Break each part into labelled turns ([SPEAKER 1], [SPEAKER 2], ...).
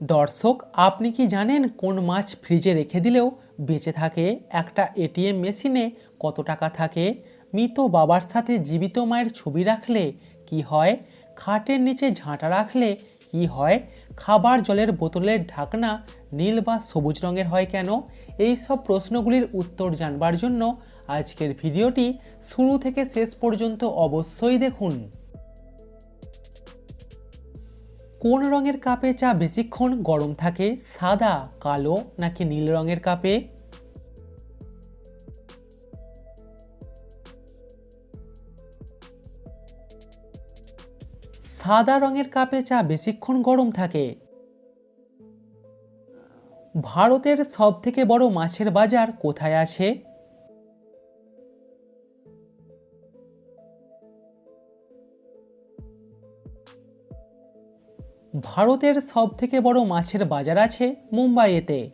[SPEAKER 1] দর্শক, আপনি কি জানেন কোন মাছ ফ্রিজে রেখে দিলেও বেঁচে থাকে? একটা এটিএম মেশিনে কত টাকা থাকে? মৃত বাবার সাথে জীবিত মায়ের ছবি রাখলে কি হয়? খাটের নিচে ঝাঁটা রাখলে কি হয়? খাবার জলের বোতলের ঢাকনা নীল বা সবুজ রঙের হয় কেন? এই সব প্রশ্নগুলির উত্তর জানবার জন্য আজকের ভিডিওটি শুরু থেকে শেষ পর্যন্ত অবশ্যই দেখুন। কোন রঙের কাপে চা বেশিক্ষণ গরম থাকে? সাদা, কালো নাকি নীল রঙের কাপে? সাদা রঙের কাপে চা বেশিক্ষণ গরম থাকে। ভারতের সবথেকে বড় মাছের বাজার কোথায় আছে? ভারতের সবথেকে বড় মাছের বাজার আছে মুম্বাইয়েতে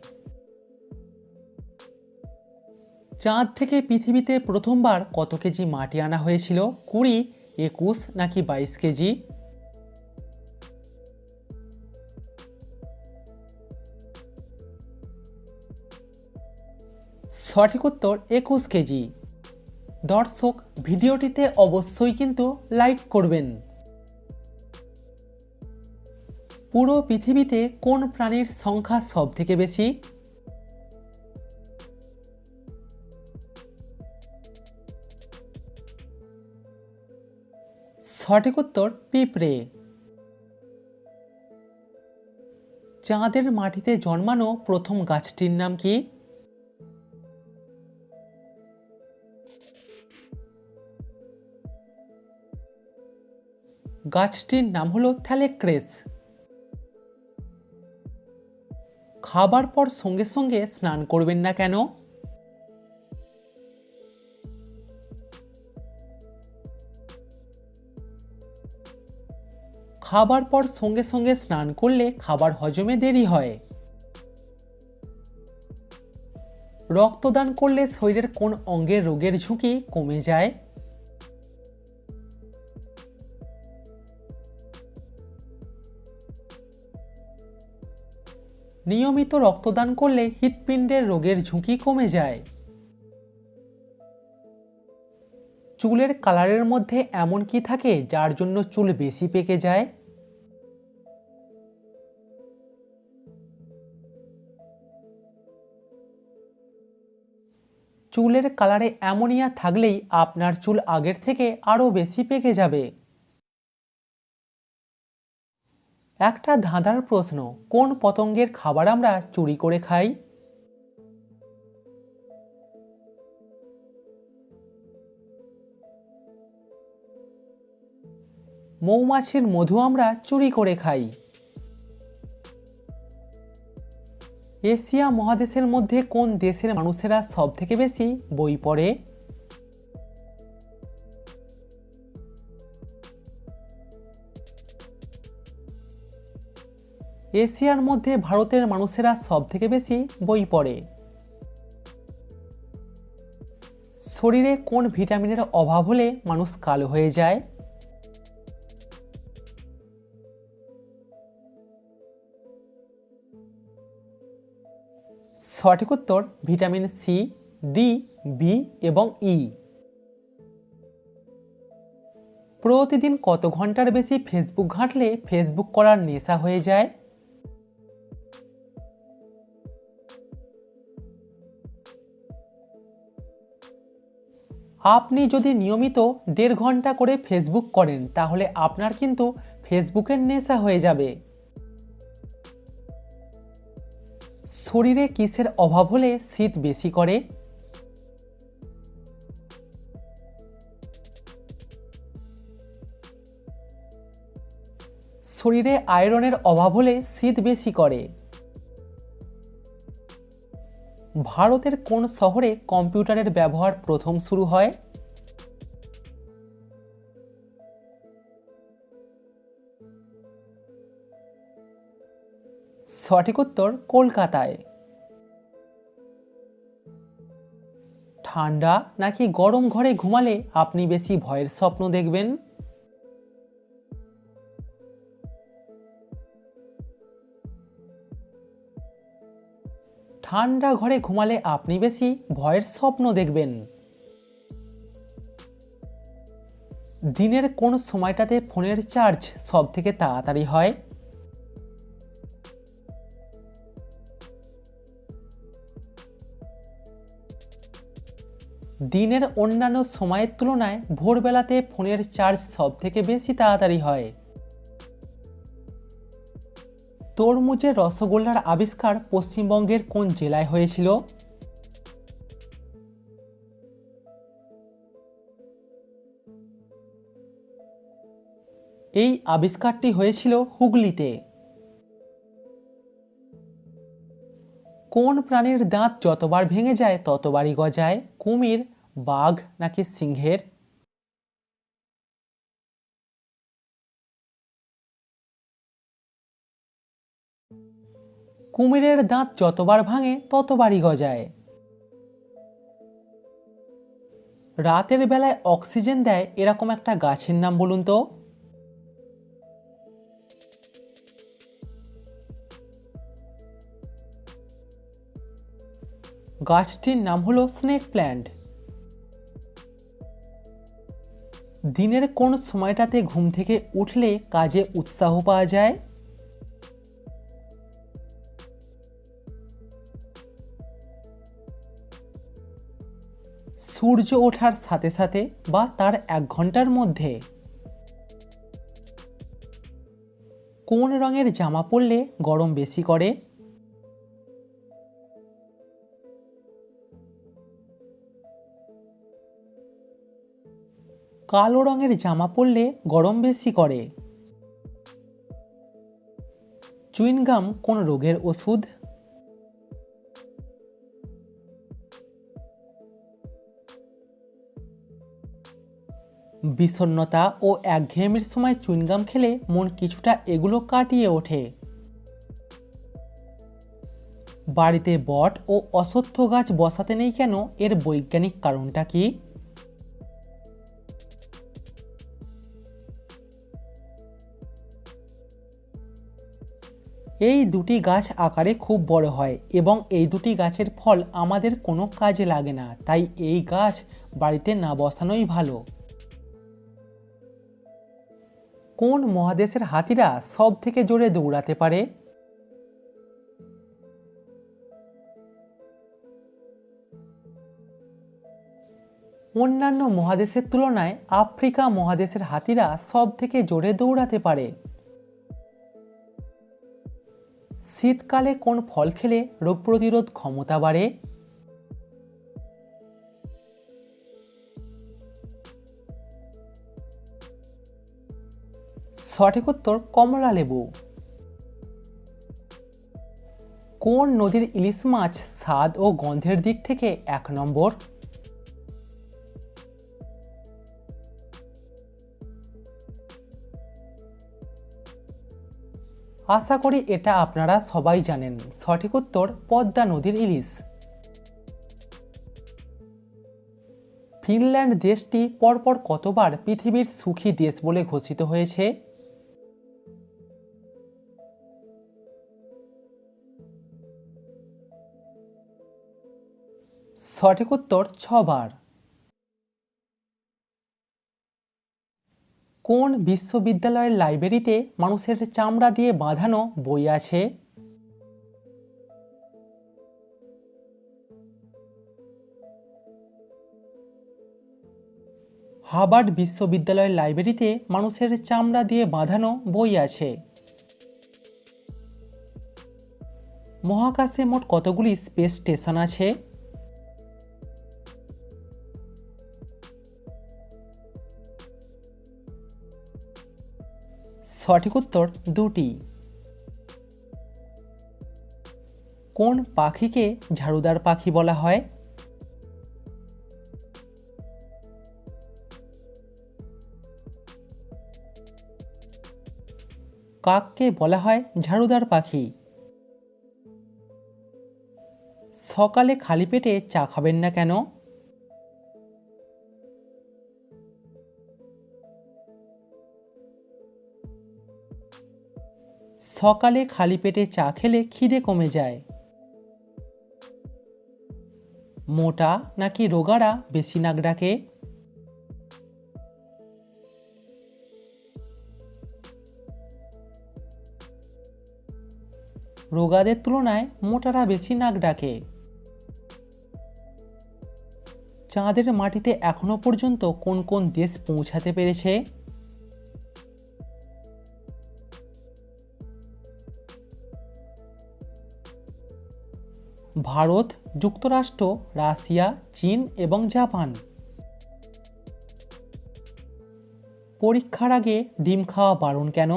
[SPEAKER 1] চাঁদ থেকে পৃথিবীতে প্রথমবার কত কেজি মাটি আনা হয়েছিল? কুড়ি, একুশ নাকি বাইশ কেজি? সঠিক উত্তর, একুশ কেজি। দর্শক, ভিডিওটিতে অবশ্যই কিন্তু লাইক করবেন। পুরো পৃথিবীতে কোন প্রাণীর সংখ্যা সব থেকে বেশি? সঠিক উত্তর, পিঁপড়ে। চাঁদের মাটিতে জন্মানো প্রথম গাছটির নাম কি? গাছটির নাম হলো থ্যালেক্রেস। খাবার পর সঙ্গে সঙ্গে স্নান করবেন না কেন? খাবার পর সঙ্গে সঙ্গে স্নান করলে খাবার হজমে দেরি হয়। রক্তদান করলে শরীরের কোন অঙ্গের রোগের ঝুঁকি কমে যায়? নিয়মিত রক্তদান করলে হৃৎপিণ্ডের রোগের ঝুঁকি কমে যায়। চুলের কালারের মধ্যে এমন কি থাকে যার জন্য চুল বেশি পেকে যায়? চুলের কালারে অ্যামোনিয়া থাকলেই আপনার চুল আগের থেকে আরও বেশি পেকে যাবে। একটা ধাঁধার প্রশ্ন, কোন পতঙ্গের খাবার আমরা চুরি করে খাই? মৌমাছির মধু আমরা চুরি করে খাই। এশিয়া মহাদেশের মধ্যে কোন দেশের মানুষেরা সব থেকে বেশি বই পড়ে? এশিয়ার মধ্যে ভারতের মানুষেরা সব থেকে বেশি বই পড়ে। শরীরে কোন ভিটামিনের অভাব হলে মানুষ কালো হয়ে যায়? সঠিক উত্তর ভিটামিন সি, ডি বি এবং ই প্রতিদিন কত ঘণ্টার বেশি ফেসবুক ঘাঁটলে ফেসবুক করার নেশা হয়ে যায়? আপনি যদি নিয়মিত দেড় ঘণ্টা করে ফেসবুক করেন, তাহলে আপনার কিন্তু ফেসবুকের নেশা হয়ে যাবে। শরীরে কিসের অভাব হলে শীত বেশি করে? শরীরে আয়রনের অভাব হলে শীত বেশি করে। ভারতের কোন শহরে কম্পিউটারের ব্যবহার প্রথম শুরু হয়? সঠিক উত্তর, কলকাতায়। ঠান্ডা নাকি গরম ঘরে ঘুমালে আপনি বেশি ভয়ের স্বপ্ন দেখবেন? ঠান্ডা ঘরে ঘুমালে আপনি বেশি ভয়ের স্বপ্ন দেখবেন। দিনের কোন সময়টাতে ফোনের চার্জ সব থেকে তাড়াতাড়ি হয়? দিনের অন্যান্য সময়ের তুলনায় ভোরবেলাতে ফোনের চার্জ সব থেকে বেশি তাড়াতাড়ি হয়। তরমুজের রসগোল্লার আবিষ্কার পশ্চিমবঙ্গের কোন জেলায় হয়েছিল? এই আবিষ্কারটি হয়েছিল হুগলিতে। কোন প্রাণীর দাঁত যতবার ভেঙে যায় ততবারই গজায়? কুমির, বাঘ নাকি সিংহের? কুমিরের দাঁত যতবার ভাঙে, ততবারই গজায়। রাতের বেলায় অক্সিজেন দেয় এরকম একটা গাছের নাম বলুন তো? গাছটির নাম হলো স্নেক প্ল্যান্ট। দিনের কোন সময়টাতে ঘুম থেকে উঠলে কাজে উৎসাহ পাওয়া যায়? সূর্য ওঠার সাথে সাথে বা তার এক ঘণ্টার মধ্যে। কোন রঙের জামা পরলে গরম বেশি করে? কালো রঙের জামা পরলে গরম বেশি করে। চুইনগাম কোন রোগের ওষুধ? বিষণ্ণতা ও একঘেয়েমির সময় চুইনগাম খেলে মন কিছুটা এগুলো কাটিয়ে ওঠে। বাড়িতে বট ও অশ্বত্থ গাছ বসাতে নেই কেন? এর বৈজ্ঞানিক কারণটা কি? এই দুটি গাছ আকারে খুব বড় হয় এবং এই দুটি গাছের ফল আমাদের কোনো কাজে লাগে না, তাই এই গাছ বাড়িতে না বসানোই ভালো। কোন মহাদেশের হাতিরা সব থেকে জোরে দৌড়াতে পারে? অন্যান্য মহাদেশের তুলনায় আফ্রিকা মহাদেশের হাতিরা সব থেকে জোরে দৌড়াতে পারে। শীতকালে কোন ফল খেলে রোগ প্রতিরোধ ক্ষমতা বাড়ে? সঠিক উত্তর কমলা লেবু। কোন নদীর ইলিশ মাছ স্বাদ ও গন্ধের দিক থেকে এক নম্বর? আশা করি এটা আপনারা সবাই জানেন। সঠিক উত্তর পদ্মা নদীর ইলিশ। ফিনল্যান্ড দেশটি পরপর কতবার পৃথিবীর সুখী দেশ বলে ঘোষিত হয়েছে? সঠিক উত্তর ছবার। কোন বিশ্ববিদ্যালয়ের লাইব্রেরিতে মানুষের চামড়া দিয়ে বাঁধানো বই আছে? হাবার্ড বিশ্ববিদ্যালয়ের লাইব্রেরিতে মানুষের চামড়া দিয়ে বাঁধানো বই আছে। মহাকাশে মোট কতগুলি স্পেস স্টেশন আছে? সঠিক উত্তর দুটি। কোন পাখিকে ঝাড়ুদার পাখি বলা হয়? কাককে বলা হয় ঝাড়ুদার পাখি। সকালে খালি পেটে চা খাবেন না কেন? সকালে খালি পেটে চা খেলে খিদে কমে যায়। মোটা নাকি রোগারা বেশি নাক ডাকে? রোগাদের তুলনায় মোটারা বেশি নাক ডাকে। চাঁদের মাটিতে এখনও পর্যন্ত কোন কোন দেশ পৌঁছাতে পেরেছে? ভারত, যুক্তরাষ্ট্র, রাশিয়া, চীন এবং জাপান। পরীক্ষার আগে ডিম খাওয়া বারণ কেন?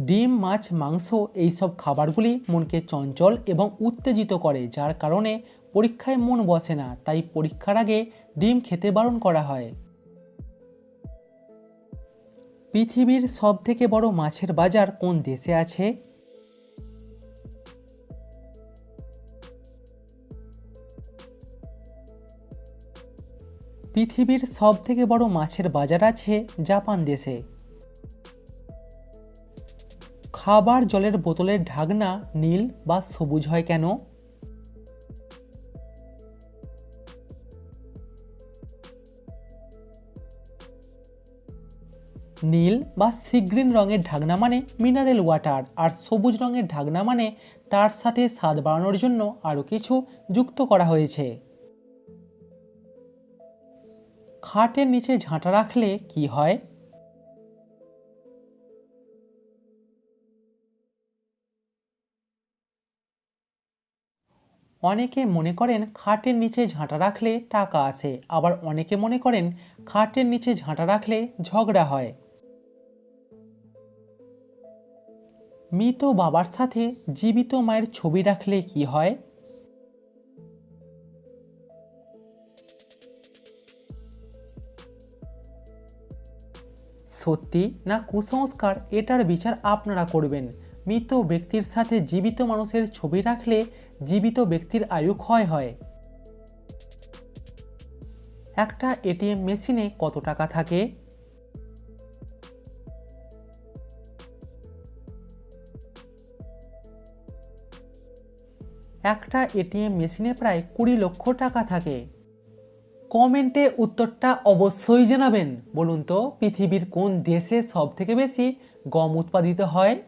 [SPEAKER 1] ডিম, মাছ, মাংস এইসব খাবারগুলি মনকে চঞ্চল এবং উত্তেজিত করে, যার কারণে পরীক্ষায় মন বসে না, তাই পরীক্ষার আগে ডিম খেতে বারণ করা হয়। পৃথিবীর সবথেকে বড় মাছের বাজার কোন দেশে আছে? পৃথিবীর সবথেকে বড় মাছের বাজার আছে জাপান দেশে। খাবার জলের বোতলের ঢাকনা নীল বা সবুজ হয় কেন? নীল বা সিগ্রিন রঙের ঢাকনা মানে মিনারেল ওয়াটার আর সবুজ রঙের ঢাকনা মানে তার সাথে স্বাদ বাড়ানোর জন্য আরও কিছু যুক্ত করা হয়েছে। খাটের নিচে ঝাঁটা রাখলে কি হয়? অনেকে মনে করেন খাটের নিচে ঝাঁটা রাখলে টাকা আসে, আবার অনেকে মনে করেন খাটের নিচে ঝাঁটা রাখলে ঝগড়া হয়। মৃত বাবার সাথে জীবিত মায়ের ছবি রাখলে কি হয়? সত্যি না কুসংস্কার? এটার বিচার আপনারা করবেন। মৃত ব্যক্তির সাথে জীবিত মানুষের ছবি রাখলে জীবিত ব্যক্তির আয়ু ক্ষয় হয়। একটা এটিএম মেশিনে কত টাকা থাকে? একটা এটিএম মেশিনে প্রায় কুড়ি লক্ষ টাকা থাকে। কমেন্টে উত্তরটা অবশ্যই জানাবেন। বলুন তো, পৃথিবীর কোন দেশে সব থেকে বেশি গম উৎপাদিত হয়?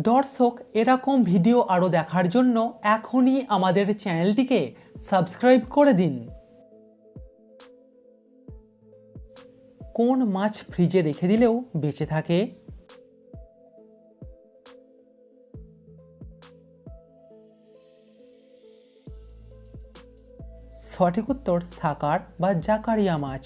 [SPEAKER 1] দর্শক, এরকম ভিডিও আরও দেখার জন্য এখনই আমাদের চ্যানেলটিকে সাবস্ক্রাইব করে দিন। কোন মাছ ফ্রিজে রেখে দিলেও বেঁচে থাকে? সঠিক উত্তর সাকার বা জাকারিয়া মাছ।